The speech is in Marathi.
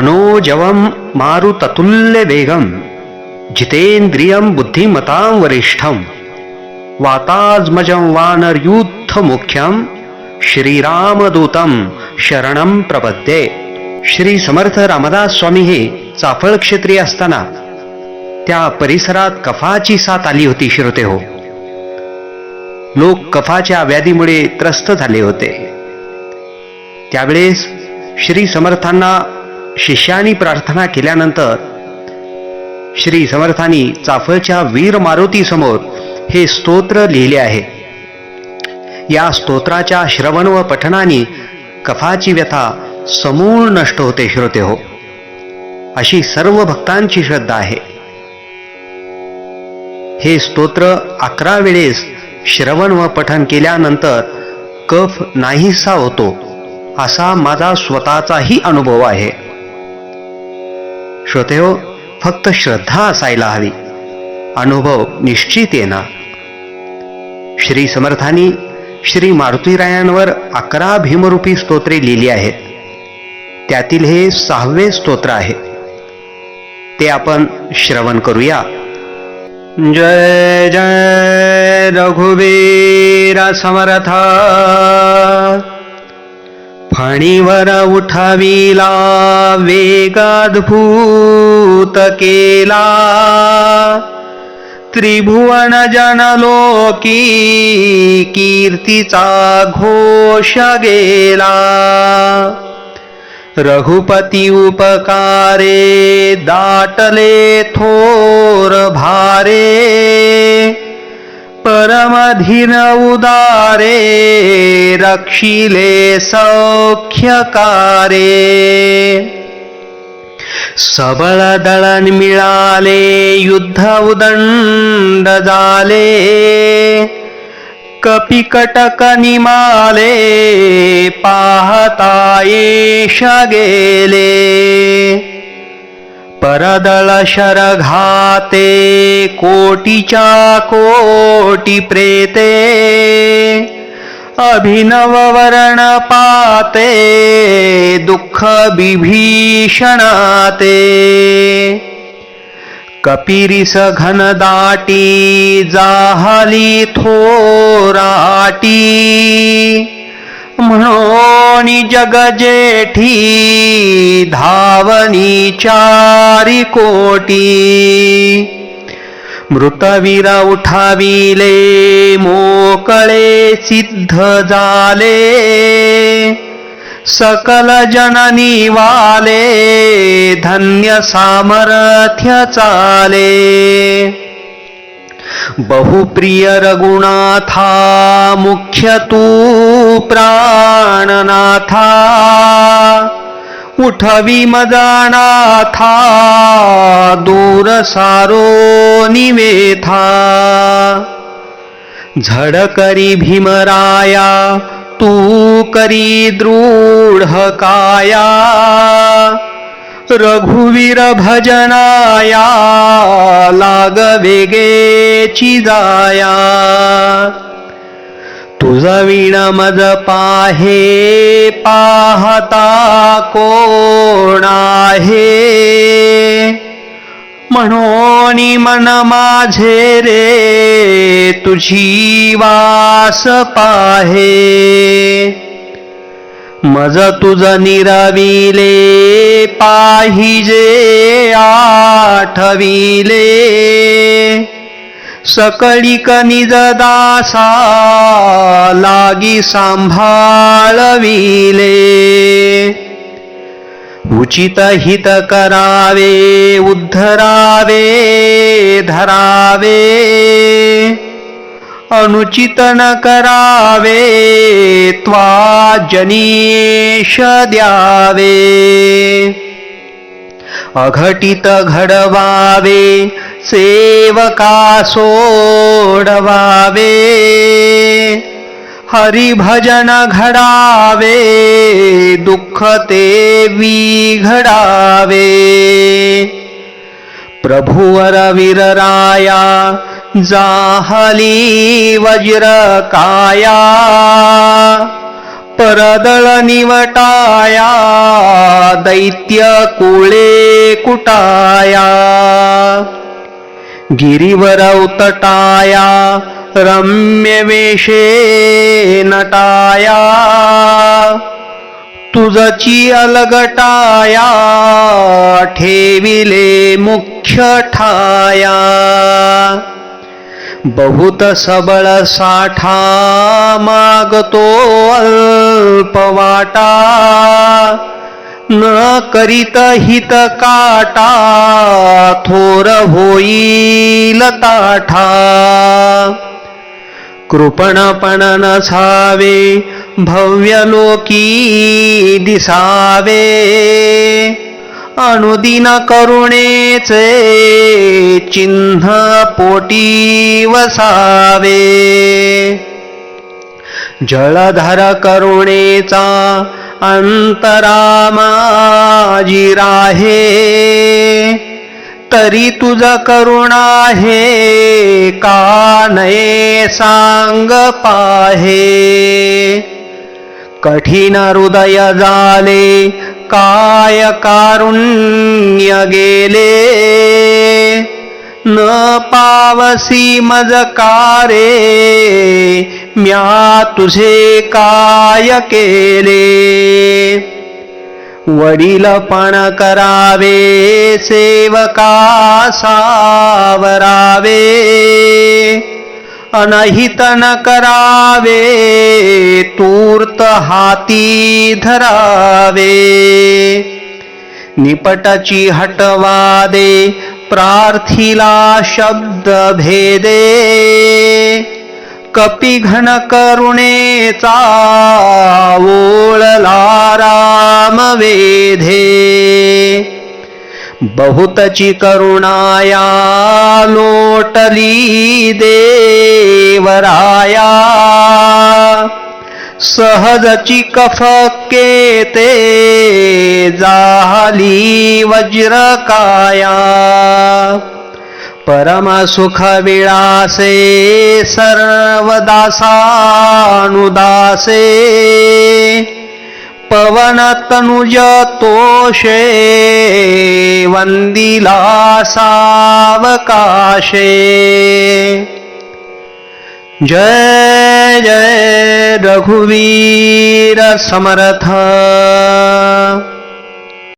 मनोजवं मारुततुल्यवेगं जितेन्द्रियं बुद्धिमतां वरिष्ठं वाताज्मजं वानरयूथमुख्यं श्रीरामदूतं शरणं प्रपद्ये। श्री समर्थ रामदास स्वामी हे चाफळ क्षेत्रीय असताना त्या परिसरात कफाची साथ आली होती श्रोते हो. लोक कफाच्या व्याधीमुळे त्रस्त झाले होते. त्यावेळेस श्री समर्थांना शिष्यानी प्रार्थना केल्यानंतर श्री समर्थानी चाफळच्या वीर मारुती समोर हे स्तोत्र लिहिले आहे. या स्तोत्राच्या श्रवण व पठणाने कफाची व्यथा समूळ नष्ट होते श्रोते हो. अशी सर्व भक्तांची श्रद्धा आहे. हे स्तोत्र अकरा वेळेस श्रवण व पठन केल्यानंतर कफ नाहीसा होतो असा माझा स्वतःचाही अनुभव आहे. श्रोतेहो फक्त श्रद्धा असायला हवी. अनुभव निश्चित येणार श्री समर्थानी श्री मारुतीरायांवर अकरा भीमरूपी स्तोत्रे लिहिली आहेत. त्यातील हे सहावे स्तोत्र आहे. ते आपण श्रवण करूया. जय जय रघुवीर समर्थ। फणीवर उठाविला वेगाद्भूत केला त्रिभुवन जनलोकी कीर्तीचा घोष गेला. रघुपती उपकारे दाटले थोर भारे. अधीन उदारे रक्षिले सौख्यकारे। सबळ दळण मिळाले युद्ध उदंड झाले कपिकटक निमाले पाहता येश गेले। परदळ शरघाते कोटीच्या कोटी प्रेते अभिनव वरण पाते दुःख बिभीषणाते कपिरिस घनदाटी जाहली थोराटी कोणी जग जेठी धावनी चारी कोटी. मृतवीर उठाविले मोकळे सिद्ध झाले. सकल जननी वाले धन्य सामर्थ्य चाले. बहुप्रिय रघुनाथा मुख्य तू प्राणनाथा. उठवी मदानाथा. दूर सारो निवेथा. झड करी भीमराया तू करी दृढ काया रघुवीर भजनाया लाग वेगेची जाया. तुझविण मज पाहे पाहता कोण आहे म्हणून मन माझे रे तुझी वास पाहे. मज तुझ निरविले पाहिजे आठविले. सकळीक निजदासा लागी सांभाळविले. उचित हित करावे उद्धरावे धरावे. अनुचित न करावे त्वा जनीश द्यावे. अघटित घडवावे सेवका सोडवावे हरिभजन घडावे दुःख ते विघडावे. प्रभुवर विरराया जाहली वज्रकाया परदळ निवटाया दैत्य कुळे कुटाया. गिरिवरौतटाया उतटाया नटाया। तुझची अलगटाया ठेविले मुख्य ठाया बहुत सबळ साठा मागतो अल्पवाटा। न करीत हित काटा थोर होईल ताठा कृपणपण नसावे भव्य लोकी दिसावे. अनुदिन करुणेचे चिन्ह पोटी वसावे. जळधर करुणेचा अंतरामाजी राहे. तरी तुझ करुणा हे का नये सांग पाहे. कठीण हृदय झाले काय कारुण्य गेले. न पावसी मजकारे म्या तुझे काय केले. वडील पण करावे सेवका सावरावे अनहित न करावे तूर्त हाती धरावे निपटची हटवादे प्रार्थिला शब्द भेदे कपी घन करुणेचा ओळला राम वेधे बहुतची करुणाया लोटली देवराया. सहजची कफके ते जाली वज्रकाया. परम सुख विळासे सर्वदासानुदासे। पवन तनुज तोषे जय जय रघुवीरसमर्थ